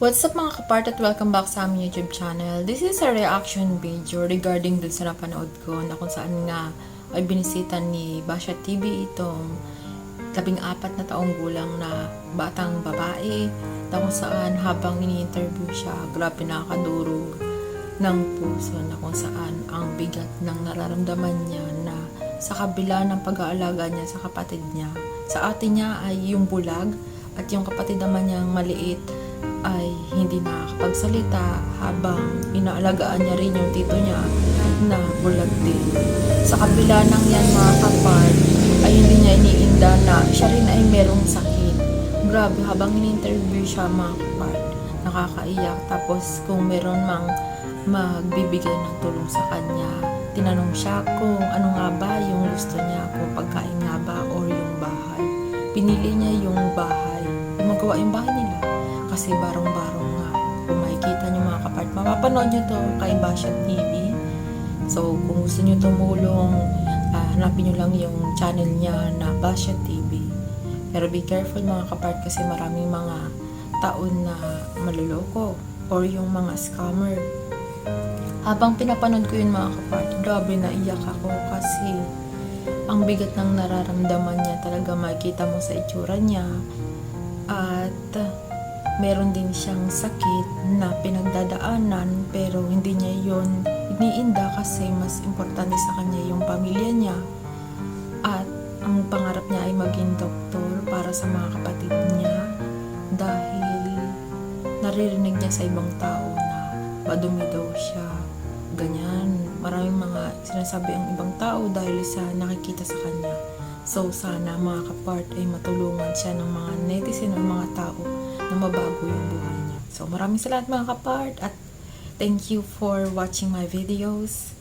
What's up mga kapart at welcome back sa aming YouTube channel. This is a reaction video regarding dun sa napanood ko na kung saan nga ay binisita ni Basha TV itong labing apat na taong gulang na batang babae na kung saan habang ini-interview siya, grabe nakakadurog ng puso na kung saan ang bigat ng nararamdaman niya na sa kabila ng pag-aalaga niya sa kapatid niya. Sa ate niya ay yung bulag at yung kapatid naman niyang maliit ay hindi nakakapagsalita habang inaalagaan niya rin yung tito niya na bulag din. Sa kabila ng yan mga kapal, ay hindi niya iniinda na siya rin ay merong sakit. Grabe, habang in-interview siya mga kapal, nakakaiyak. Tapos kung meron mang magbibigay ng tulong sa kanya, tinanong siya kung ano nga ba yung gusto niya, kung pagkain nga ba or yung bahay. Pinili niya yung bahay, magawa yung bahay nila kasi barong-barong nga. Kung makikita nyo mga kapart, mapapanood nyo to kay Basha TV. So, kung gusto nyo tumulong, ah, hanapin nyo lang yung channel niya na Basha TV. Pero be careful mga kapart kasi maraming mga taon na maluloko or yung mga scammer. Habang pinapanood ko yun mga kapart, grabe na iyak ako kasi ang bigat ng nararamdaman niya talaga makikita mo sa itsura niya at meron din siyang sakit na pinagdadaanan pero hindi niya yon iniinda kasi mas importante sa kanya yung pamilya niya. At ang pangarap niya ay maging doktor para sa mga kapatid niya dahil naririnig niya sa ibang tao na madumi daw siya. Ganyan. Maraming mga sinasabi ang ibang tao dahil sa nakikita sa kanya so sana mga kapart ay matulungan siya ng mga netizen o mga tao na mabago yung buhay niya. So, maraming salamat mga kapart at thank you for watching my videos.